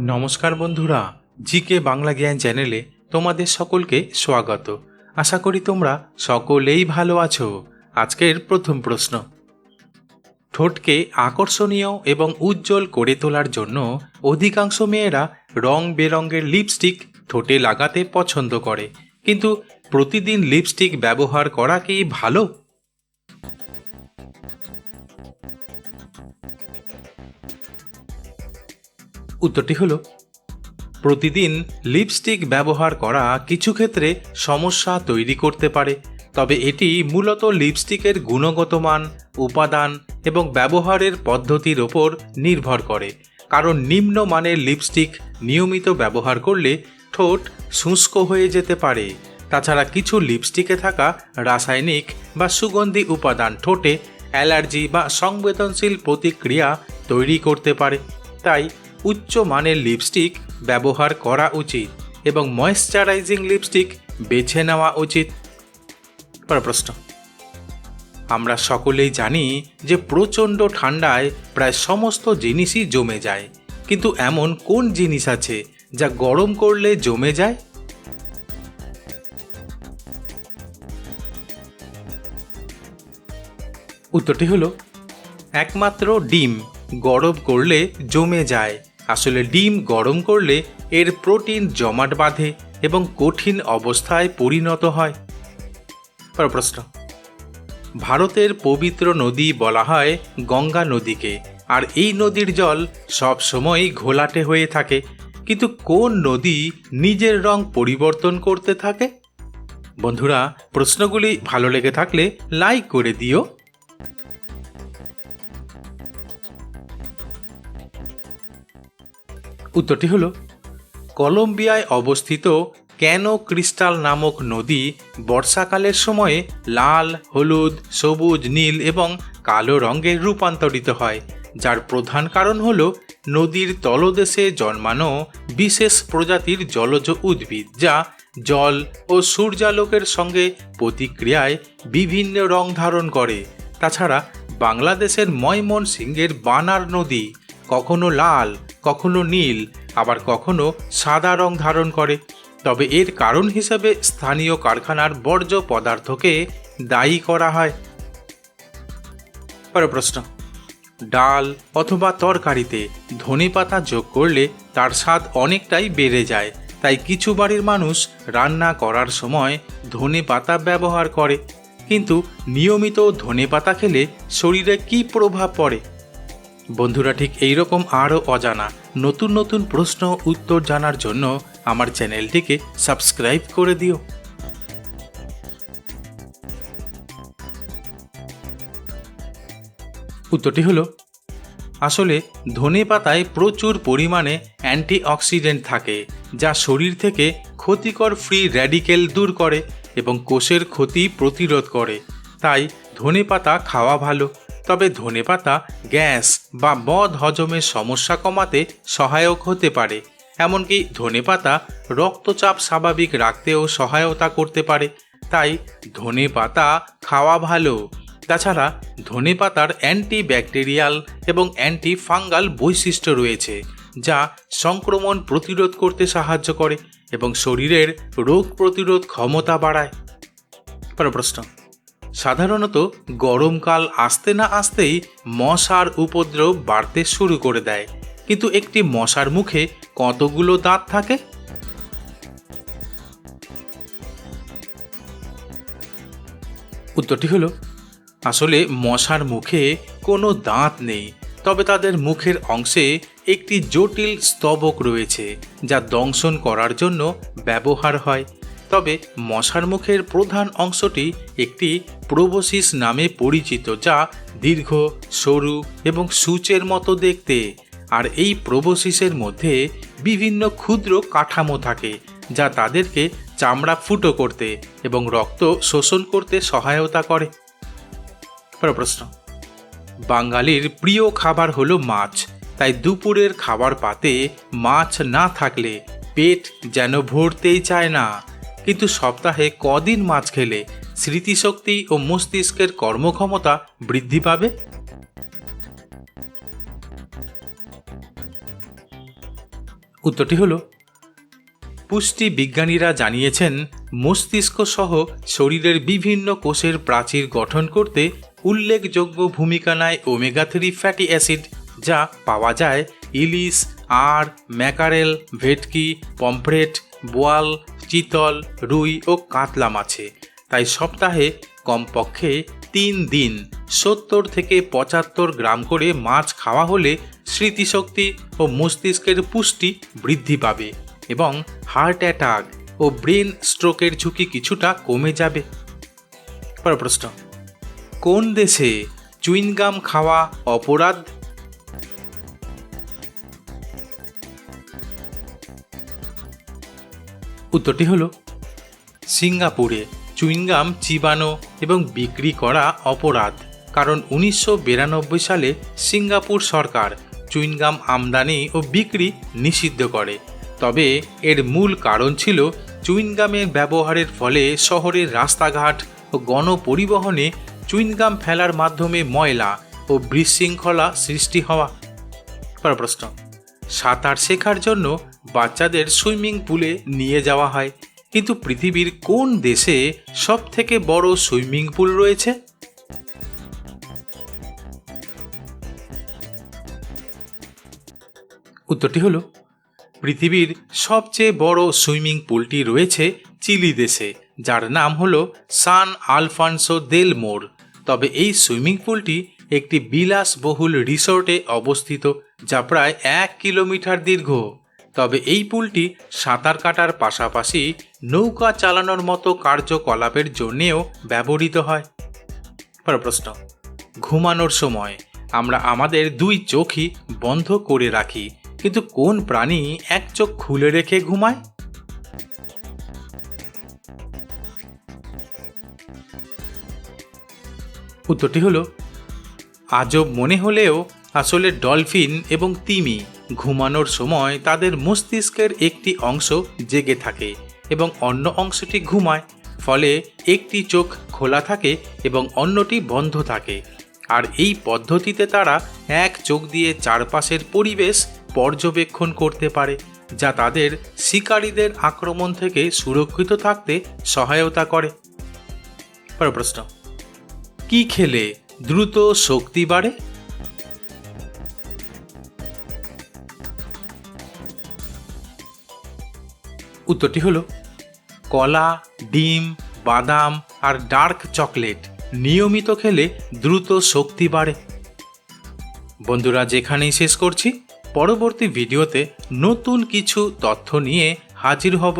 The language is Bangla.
নমস্কার বন্ধুরা, জিকে বাংলা জ্ঞান চ্যানেলে তোমাদের সকলকে স্বাগত। আশা করি তোমরা সকলেই ভালো আছো। আজকের প্রথম প্রশ্ন। ঠোঁটকে আকর্ষণীয় এবং উজ্জ্বল করে তোলার জন্য অধিকাংশ মেয়েরা রং বেরঙের লিপস্টিক ঠোঁটে লাগাতে পছন্দ করে। কিন্তু প্রতিদিন লিপস্টিক ব্যবহার করা কি ভালো? উত্তরটি হলো, প্রতিদিন লিপস্টিক ব্যবহার করা কিছু ক্ষেত্রে সমস্যা তৈরি করতে পারে, তবে এটি মূলত লিপস্টিকের গুণগত মান, উপাদান এবং ব্যবহারের পদ্ধতির ওপর নির্ভর করে, কারণ নিম্ন মানের লিপস্টিক নিয়মিত ব্যবহার করলে ঠোঁট শুষ্ক হয়ে যেতে পারে। তাছাড়া কিছু লিপস্টিকে থাকা রাসায়নিক বা সুগন্ধি উপাদান ঠোঁটে অ্যালার্জি বা সংবেদনশীল প্রতিক্রিয়া তৈরি করতে পারে, তাই উচ্চ মানের লিপস্টিক ব্যবহার করা উচিত এবং ময়েশ্চারাইজিং লিপস্টিক বেছে নেওয়া উচিত। পরের প্রশ্ন। আমরা সকলেই জানি যে প্রচণ্ড ঠান্ডায় প্রায় সমস্ত জিনিসই জমে যায়, কিন্তু এমন কোন জিনিস আছে যা গরম করলে জমে যায়? উত্তরটি হলো, একমাত্র ডিম গরম করলে জমে যায়। আসলে ডিম গরম করলে এর প্রোটিন জমাট বাঁধে এবং কঠিন অবস্থায় পরিণত হয়। প্রশ্ন। ভারতের পবিত্র নদী বলা হয় গঙ্গা নদীকে, আর এই নদীর জল সব সময় ঘোলাটে হয়ে থাকে। কিন্তু কোন নদী নিজের রং পরিবর্তন করতে থাকে? বন্ধুরা, প্রশ্নগুলি ভালো লেগে থাকলে লাইক করে দিও। উত্তরটি হলো, কলম্বিয়ায় অবস্থিত ক্যানো ক্রিস্টাল নামক নদী বর্ষাকালের সময়ে লাল, হলুদ, সবুজ, নীল এবং কালো রঙে রূপান্তরিত হয়, যার প্রধান কারণ হল নদীর তলদেশে জন্মানো বিশেষ প্রজাতির জলজ উদ্ভিদ, যা জল ও সূর্যালোকের সঙ্গে প্রতিক্রিয়ায় বিভিন্ন রং ধারণ করে। তাছাড়া বাংলাদেশের ময়মনসিংহের বানার নদী কখনো লাল কখনো নীল, আবার কখনো সাদা রং ধারণ করে। তবে এর কারণ হিসেবে স্থানীয় কারখানার বর্জ্য পদার্থকে দায়ী করা হয়। পরের প্রশ্ন। ডাল অথবা তরকারিতে ধনে পাতা যোগ করলে তার স্বাদ অনেকটাই বেড়ে যায়। তাই কিছু বাড়ির মানুষ রান্না করার সময় ধনে পাতা ব্যবহার করে। কিন্তু নিয়মিত ধনে পাতা খেলে শরীরে কী প্রভাব পড়ে? বন্ধুরা, ঠিক এইরকম আরও অজানা নতুন নতুন প্রশ্ন, উত্তর জানার জন্য আমার চ্যানেলটিকে সাবস্ক্রাইব করে দিও। উত্তরটি হলো, আসলে ধনে পাতায় প্রচুর পরিমাণে অ্যান্টিঅক্সিডেন্ট থাকে, যা শরীর থেকে ক্ষতিকর ফ্রি র্যাডিকেল দূর করে এবং কোষের ক্ষতি প্রতিরোধ করে। তাই ধনে পাতা খাওয়া ভালো। তবে ধনেপাতা গ্যাস বা মদ হজমের সমস্যা কমাতে সহায়ক হতে পারে। এমনকি ধনেপাতা রক্তচাপ স্বাভাবিক রাখতেও সহায়তা করতে পারে। তাই ধনে পাতা খাওয়া ভালো। তাছাড়া ধনে পাতার অ্যান্টি ব্যাকটেরিয়াল এবং অ্যান্টি ফাঙ্গাল বৈশিষ্ট্য রয়েছে, যা সংক্রমণ প্রতিরোধ করতে সাহায্য করে এবং শরীরের রোগ প্রতিরোধ ক্ষমতা বাড়ায়। প্রশ্ন। সাধারণত গরমকাল আসতে না আসতেই মশার উপদ্রব বাড়তে শুরু করে দেয়। কিন্তু একটি মশার মুখে কতগুলো দাঁত থাকে? উত্তরটি হলো, আসলে মশার মুখে কোনো দাঁত নেই, তবে তাদের মুখের অংশে একটি জটিল স্তবক রয়েছে, যা দংশন করার জন্য ব্যবহার হয়। তবে মশার মুখের প্রধান অংশটি একটি প্রোবোসিস নামে পরিচিত, যা দীর্ঘ, সরু এবং সূচের মতো দেখতে। আর এই প্রোবোসিসের মধ্যে বিভিন্ন ক্ষুদ্র কাঠামো থাকে, যা তাদেরকে চামড়া ফুটো করতে এবং রক্ত শোষণ করতে সহায়তা করে। প্রশ্ন। বাঙালির প্রিয় খাবার হলো মাছ, তাই দুপুরের খাবার পাতে মাছ না থাকলে পেট যেন ভরতেই চায় না। কিন্তু সপ্তাহে কদিন মাছ খেলে স্মৃতিশক্তি ও মস্তিষ্কের কর্মক্ষমতা বৃদ্ধি পাবে? উত্তরটি হলো, পুষ্টি বিজ্ঞানীরা জানিয়েছেন, মস্তিষ্ক সহ শরীরের বিভিন্ন কোষের প্রাচীর গঠন করতে উল্লেখযোগ্য ভূমিকা নেয় ওমেগা থ্রি ফ্যাটি অ্যাসিড যা পাওয়া যায় ইলিশ আর ম্যাকারেল, ভেটকি, পমফ্রেট, বোয়াল চিতল রুই ও কাতলা মাছে। তাই সপ্তাহে কমপক্ষে তিন দিন সত্তর থেকে পঁচাত্তর গ্রাম করে মাছ খাওয়া হলে স্মৃতিশক্তি ও মস্তিষ্কের পুষ্টি বৃদ্ধি পাবে এবং হার্ট অ্যাটাক ও ব্রেন স্ট্রোকের ঝুঁকি কিছুটা কমে যাবে। প্রশ্ন, কোন দেশে চুইনগাম খাওয়া অপরাধ? উত্তরটি হল, সিঙ্গাপুরে চুইংগাম, চিবানো এবং বিক্রি করা অপরাধ, কারণ উনিশশো বিরানব্বই সালে সিঙ্গাপুর সরকার চুইংগাম আমদানি ও বিক্রি নিষিদ্ধ করে। তবে এর মূল কারণ ছিল চুইংগামের ব্যবহারের ফলে শহরের রাস্তাঘাট ও গণপরিবহনে চুইংগাম ফেলার মাধ্যমে ময়লা ও বিশৃঙ্খলা সৃষ্টি হওয়া। পর প্রশ্ন, সাঁতার শেখার জন্য বাচ্চাদের সুইমিং পুলে নিয়ে যাওয়া হয়। কিন্তু পৃথিবীর কোন দেশে সব থেকে বড় সুইমিং পুল রয়েছে? উত্তরটি হলো, পৃথিবীর সবচেয়ে বড় সুইমিং পুলটি রয়েছে চিলি দেশে, যার নাম হলো সান আলফানসো দেল মোর। তবে এই সুইমিং পুলটি একটি বিলাসবহুল রিসোর্টে অবস্থিত, যা প্রায় এক কিলোমিটার দীর্ঘ। তবে এই পুলটি সাঁতার কাটার পাশাপাশি নৌকা চালানোর মতো কার্যকলাপের জন্যেও ব্যবহৃত হয়। প্রশ্ন, ঘুমানোর সময় আমরা আমাদের দুই চোখই বন্ধ করে রাখি, কিন্তু কোন প্রাণী এক চোখ খুলে রেখে ঘুমায়? উত্তরটি হলো, আজব মনে হলেও আসলে ডলফিন এবং তিমি ঘুমানোর সময় তাদের মস্তিষ্কের একটি অংশ জেগে থাকে এবং অন্য অংশটি ঘুমায়, ফলে একটি চোখ খোলা থাকে এবং অন্যটি বন্ধ থাকে। আর এই পদ্ধতিতে তারা এক চোখ দিয়ে চারপাশের পরিবেশ পর্যবেক্ষণ করতে পারে, যা তাদের শিকারীদের আক্রমণ থেকে সুরক্ষিত থাকতে সহায়তা করে। প্রশ্ন, কি খেলে দ্রুত শক্তি বাড়ে? উত্তরটি হলো কলা, ডিম, বাদাম আর ডার্ক চকলেট নিয়মিত খেলে দ্রুত শক্তি বাড়ে। বন্ধুরা, যেখানেই শেষ করছি, পরবর্তী ভিডিওতে নতুন কিছু তথ্য নিয়ে হাজির হব।